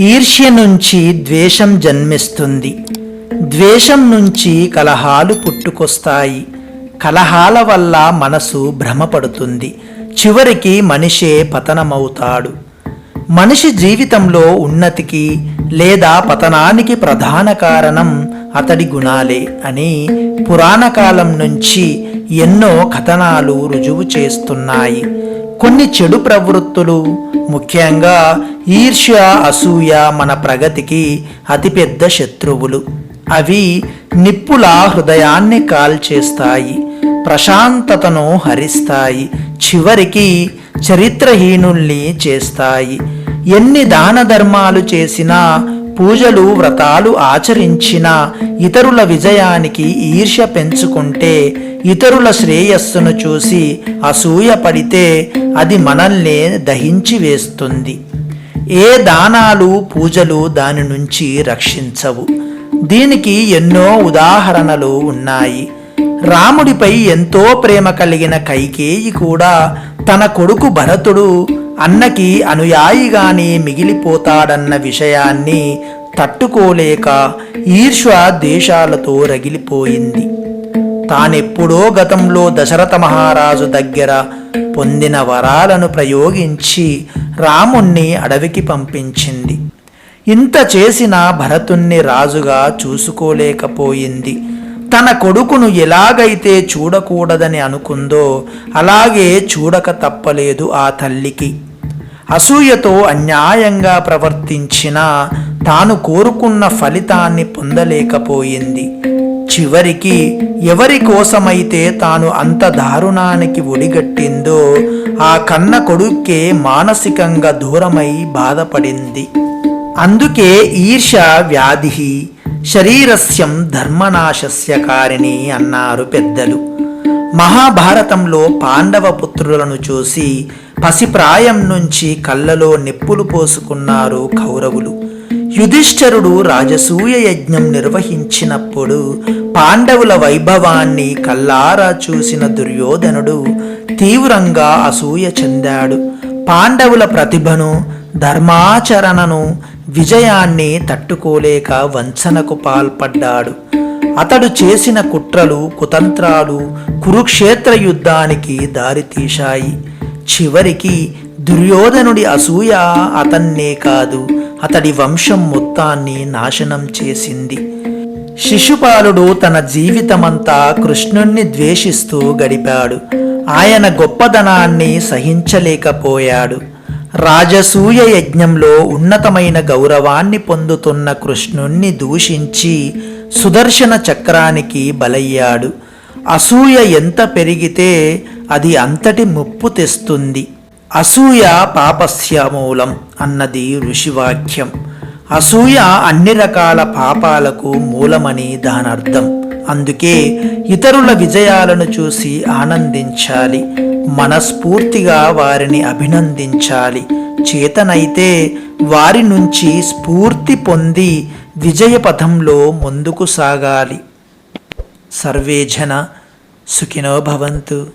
ఈర్ష్య నుంచి ద్వేషం జన్మిస్తుంది. ద్వేషం నుంచి కలహాలు పుట్టుకొస్తాయి. కలహాల వల్ల మనసు భ్రమపడుతుంది. చివరికి మనిషే పతనమవుతాడు. మనిషి జీవితంలో ఉన్నతికి లేదా పతనానికి ప్రధాన కారణం అతడి గుణాలే అని పురాణ కాలం నుంచి ఎన్నో కథనాలు రుజువు చేస్తున్నాయి. కొన్ని చెడు ప్రవృత్తులు. ముఖ్యంగా ఈర్ష్య అసూయ మన ప్రగతికి అతిపెద్ద శత్రువులు. అవి నిప్పుల హృదయాన్ని కాల్చేస్తాయి ప్రశాంతతను హరిస్తాయి చివరికి చరిత్రహీనుల్ని చేస్తాయి. ఎన్ని దాన ధర్మాలు చేసినా పూజలు వ్రతాలు ఆచరించిన ఇతరుల విజయానికి ఈర్ష్య పెంచుకుంటే ఇతరుల శ్రేయస్సును చూసి అసూయ పడితే అది మనల్నే దహించి వేస్తుంది. ఏ దానాలు పూజలు దాని నుంచి రక్షించవు. దీనికి ఎన్నో ఉదాహరణలు ఉన్నాయి. రాముడిపై ఎంతో ప్రేమ కలిగిన కైకేయి కూడా తన కొడుకు భరతుడు అన్నకి అనుయాయిగానే మిగిలిపోతాడన్న విషయాన్ని తట్టుకోలేక ఈర్ష్వ దేశాలతో రగిలిపోయింది. తానెప్పుడో గతంలో దశరథ మహారాజు దగ్గర పొందిన వరాలను ప్రయోగించి రాముణ్ణి అడవికి పంపించింది. ఇంత చేసిన భరతుణ్ణి రాజుగా చూసుకోలేకపోయింది. తన కొడుకును ఎలాగైతే చూడకూడదని అనుకుందో అలాగే చూడక తప్పలేదు ఆ తల్లికి. అసూయతో అన్యాయంగా ప్రవర్తించినా తాను కోరుకున్న ఫలితాన్ని పొందలేకపోయింది. చివరికి ఎవరి కోసమైతే తాను అంత దారుణానికి ఒడిగట్టిందో ఆ కన్న కొడుక్కే మానసికంగా దూరమై బాధపడింది. అందుకే ఈర్ష వ్యాధి శరీరస్యం ధర్మనాశస్య కారిణి అన్నారు పెద్దలు. మహాభారతంలో పాండవ పుత్రులను చూసి పసిప్రాయం నుంచి కళ్ళలో నిప్పులు పోసుకున్నారు కౌరవులు. యుధిష్ఠరుడు రాజసూయ యజ్ఞం నిర్వహించినప్పుడు పాండవుల వైభవాన్ని కల్లారా చూసిన దుర్యోధనుడు తీవ్రంగా అసూయ చెందాడు. పాండవుల ప్రతిభను ధర్మాచరణను విజయాన్ని తట్టుకోలేక వంచనకు పాల్పడ్డాడు. అతడు చేసిన కుట్రలు కుతంత్రాలు కురుక్షేత్ర యుద్ధానికి దారితీశాయి. చివరికి దుర్యోధనుడి అసూయ అతన్నే కాదు అతడి వంశం మొత్తాన్ని నాశనం చేసింది. శిశుపాలుడు తన జీవితమంతా కృష్ణుణ్ణి ద్వేషిస్తూ గడిపాడు. ఆయన గొప్పదనాన్ని సహించలేకపోయాడు. రాజసూయ యజ్ఞంలో ఉన్నతమైన గౌరవాన్ని పొందుతున్న కృష్ణుణ్ణి దూషించి సుదర్శన చక్రానికి బలయ్యాడు. అసూయ ఎంత పెరిగితే అది అంతటి ముప్పు తెస్తుంది. అసూయ పాపస్య మూలం అన్నది ఋషివాక్యం. అసూయ అన్ని రకాల పాపాలకు మూలమని దానర్థం. అందుకే ఇతరుల విజయాలను చూసి ఆనందించాలి. మనస్ఫూర్తిగా వారిని అభినందించాలి. చేతనైతే వారి నుంచి స్ఫూర్తి పొంది విజయపథంలో ముందుకు సాగాలి. సర్వే జన సుఖినో భవంతు.